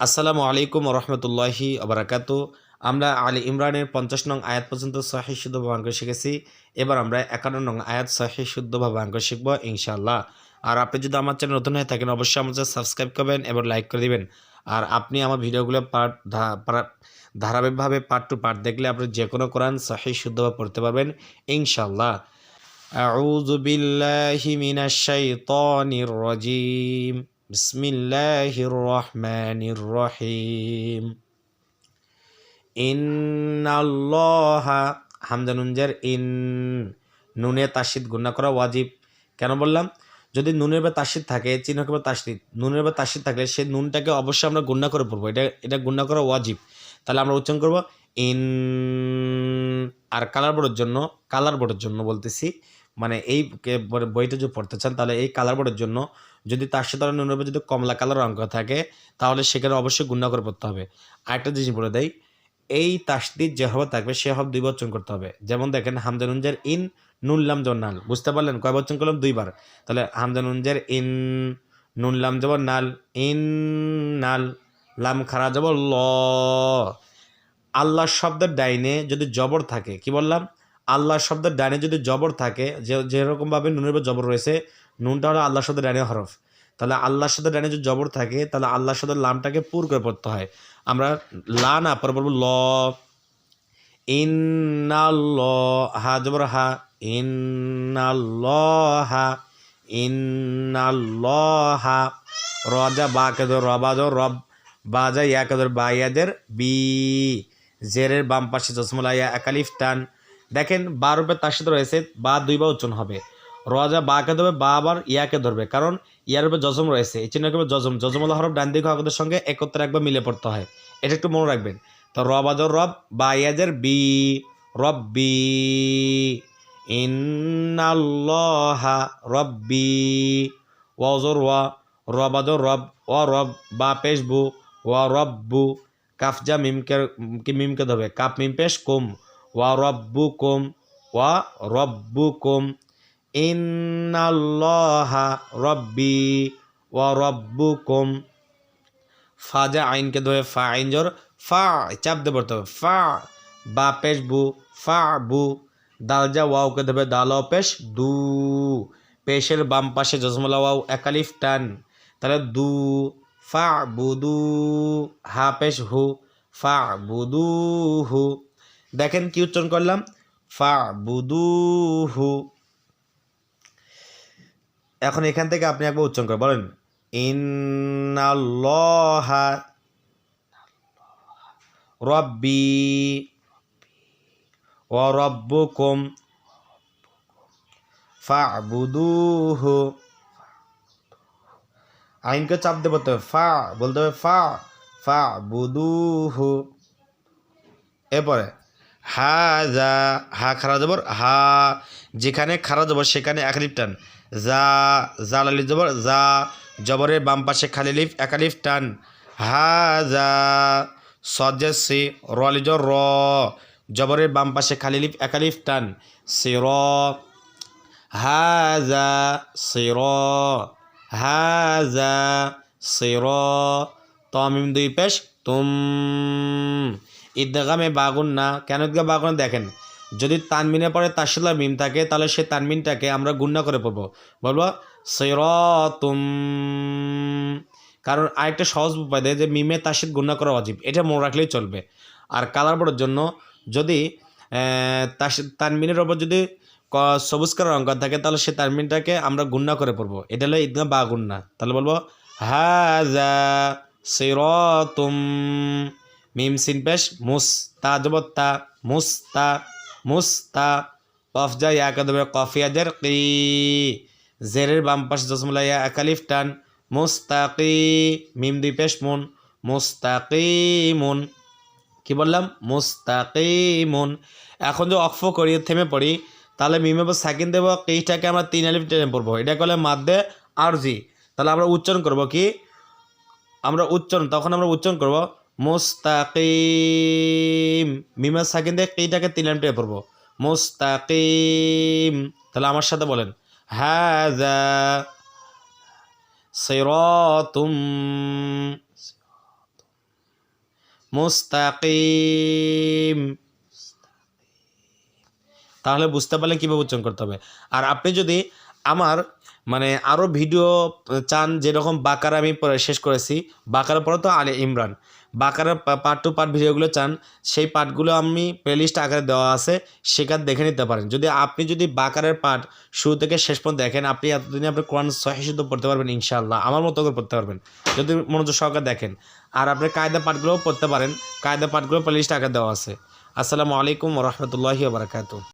আসসালামু আলাইকুম রহমতুল্লাহি আবরাকাতু আমরা আলী ইমরানের পঞ্চাশ নং আয়াত পর্যন্ত সহি শুদ্ধভাবে অঙ্ক শিখেছি এবার আমরা একান্ন নং আয়াত সহি শুদ্ধভাবে অঙ্ক শিখবো ইনশাআল্লাহ আর আপনি যদি আমার চ্যানেল নতুন হয়ে থাকেন অবশ্যই আমার চ্যানেল সাবস্ক্রাইব করবেন এবং লাইক করে দিবেন আর আপনি আমার ভিডিওগুলো পার্ট ধারাবাহিকভাবে পার্ট টু পার্ট দেখলে আপনি যে কোনো কোরআন সহি শুদ্ধভাবে পড়তে পারবেন ইনশাআল্লাহ أعوذ بالله من الشيطان الرجيم بسم الله الرحمن الرحيم إن الله হামদা নুনজার ইন নুনে তাসিদ গুণা করা ওয়াজিব কেন বললাম যদি নুনের বা তাসিদ থাকে চিহ্ন কিংবা তাসিদ নুনের বা তাসিদ থাকলে সেই নুনটাকে অবশ্যই আমরা গুণা করে পড়বো এটা এটা গুণা করা ওয়াজিব তাহলে আমরা উচ্চারণ করবো ইন আর কালার বোর্ডের জন্য কালার বোর্ডের জন্য বলতেছি মানে এই কে- বই- বইটা যদি পড়তে চান তাহলে এই কালার বোর্ডের জন্য যদি তার সাথে ন্যূনতম যদি কমলা কালার অঙ্ক থাকে, তাহলে সেখানে অবশ্যই গুণা করে পড়তে হবে। আরেকটা জিনিস বলে দেয় এই তাসদিদ যে হবে থাকবে, সে হবে দুই বচন করতে হবে। যেমন দেখেন হামজানুঞ্জের ইন, নুনলাম যেমন নাল। বুঝতে পারলেন? কয় বচন করলাম? দুইবার। তাহলে হামজানুঞ্জের ইন, নুনলাম যাব নাল, ইন, নাল, লাম খারা যাব ল। আল্লাহ শব্দের ডাইনে যদি জবর থাকে, কি বললাম? আল্লাহ শব্দের ডাইনে যদি জবর থাকে, যে যেরকমভাবে নুনের উপর জবর রয়েছে, নুনটা হলো আল্লাহ শব্দের ডাইনে হরফ। তাহলে আল্লাহর সাথে ডাইনে যদি জবর থাকে, তাহলে আল্লাহ সাথে লামটাকে পুর করে পড়তে হয়। আমরা লা না, পরে বলব ল। ইন্নাল হা জবর হা। ইন্নাল্লাহা ইন্নাল্লাহা। রজা বা কেদর রবাজ রব। বাজা ইয়া কেদর বা ইয়াদের বি। জেরের বাম পাশে জসমলা ইয়া একালিফ টান। দেখেন বা রূপে তার সাথে রয়েছে বা দুই বা উচ্চারণ হবে। রজা বাকে ধরবে, বা আবার ইয়াকে ধরবে। কারণ ইয়ার উপরে জজম রয়েছে। এই চিহ্ন করবে জজম জজমলা হরফ ডান দিকে হকের সঙ্গে একত্রে একবার মিলে পড়তে হয়। এটা একটু মনে রাখবেন। তো রবাজর রব, বা ইয়াজের বি। রব বি ইন্নাল্লাহা রব্বি ওয়াজর ওয়া। রবাজর রব ও রব, বা পেশ বু, ওয়া রব্বু কাফজা মিমকে কি মিমকে ধরবে? কাপ মিম পেশ কুম, ওয়া রব্বু কুম, ওয়া রব্বু কুম। ইন্নাল্লাহা রব্বি ওয়া রব্বু কুম ফাজা আইনকে ধরে ফা, আইন জোর, ফা, চাপ দিয়ে পড়তে ফা, বা পেশ বু, ফা বু দালজা ওয়াওকে ধরবে, দাল পেশ দু। পেশের বাম পাশে জজমলা ওয়াও একালিফ টান। তাহলে দু, ফা বুদু হা পেশ হু, ফা বুদু হু। দেখেন কি উচ্চারণ করলাম? ফা বুদু হু। এখন এখান থেকে আপনি একবার উচ্চারণ করে বলেন, ইন্নাল্লাহা রব্বি ওয়া রব্বুকুম ফা'বুদুহু। আইনকে চাপ বলতে হবে, ফা বলতে হবে, ফা ফা বুদুহু এরপরে হা যা হা খারা জবর, হা যেখানে খারা জবর সেখানে একালিফ টান। যা, জালালি জবর, যা, জবরের বাম পাশে খালি লিফ একালিফ টান। হা যা সজ্জাসি রলি জর র। জবরের বাম পাশে খালি লিফ একালিফ টান। সির হাজা সির হাজা সির তমিম দুই পেশ, তুম। ঈদগামে বাগুন না। কেন ঈদগা বাগুন দেখেন? যদি তানমিনে পরে তাসিলা মিম থাকে, তাহলে সেই তানমিনটাকে আমরা গুণনা করে পড়ব। বলব তুম কারণ আরেকটা সহজ উপায় দেয় যে মিমে তাসিদ গুণনা করা অজীব এটা মনে রাখলেই চলবে। আর কালার বোর্ডের জন্য যদি তানমিনের ওপর যদি সবুজ কালার অঙ্ক থাকে, তাহলে সেই তানমিনটাকে আমরা গুণনা করে পড়ব। এটা হলো ঈদগা বা গুণনা তাহলে বলব হাজা সিরাতুম। মিম, সিন পেশ, মুস তা জবর তা মুস্তা মুস্তা কফ যা ইয়া কদবে কফিয়াদের কি? জেরের বাম পাশে জসমুল্লাহ ইয়া একালিফ টান, মুস্তাকি, মিম দুই পেশ মুন মুস্তাকিমুন কি বললাম? মুস্তাকিমুন এখন যে অক্ফ করি, থেমে পড়ি, তাহলে মিমে বা সাকিন দেবো এইটাকে আমরা তিন আলিফ টেনে পড়ব? এটা করলে মাদ্দে আরজি তাহলে আমরা উচ্চারণ করব কি? আমরা উচ্চারণ, তখন আমরা উচ্চারণ করব মুস্তাকিম। মিমা সাকিন দিয়ে এইটাকে লাইন টেনে পড়ব। মুস্তাকিম। তাহলে আমার সাথে বলেন হাজা সিরাতুম মুস্তাকিম। তাহলে বুঝতে পারলে কীভাবে উচ্চারণ করতে হবে। আর আপনি যদি আমার মানে আরও ভিডিও চান যেরকম বাকার আমি শেষ করেছি। বাকার পরে তো আলে ইমরান। বাকারের পার্ট টু পার্ট ভিডিওগুলো চান, সেই পার্টগুলো আমি প্লেলিস্ট আকারে দেওয়া আছে, সেখানে দেখে নিতে পারেন। যদি আপনি যদি বাকারের পার্ট শুরু থেকে শেষ পর্যন্ত দেখেন, আপনি এতদিনে আপনি কোরআন সহি শুদ্ধ পড়তে পারবেন ইনশাআল্লাহ। আমার মতো করে পড়তে পারবেন, যদি মনোযোগ সহকারে দেখেন। আর আপনি কায়দা পাঠগুলোও পড়তে পারেন, কায়দা পাঠগুলো প্লেলিস্ট আকারে দেওয়া আছে। আসসালামু আলাইকুম রহমতুল্লাহি বারাকাতু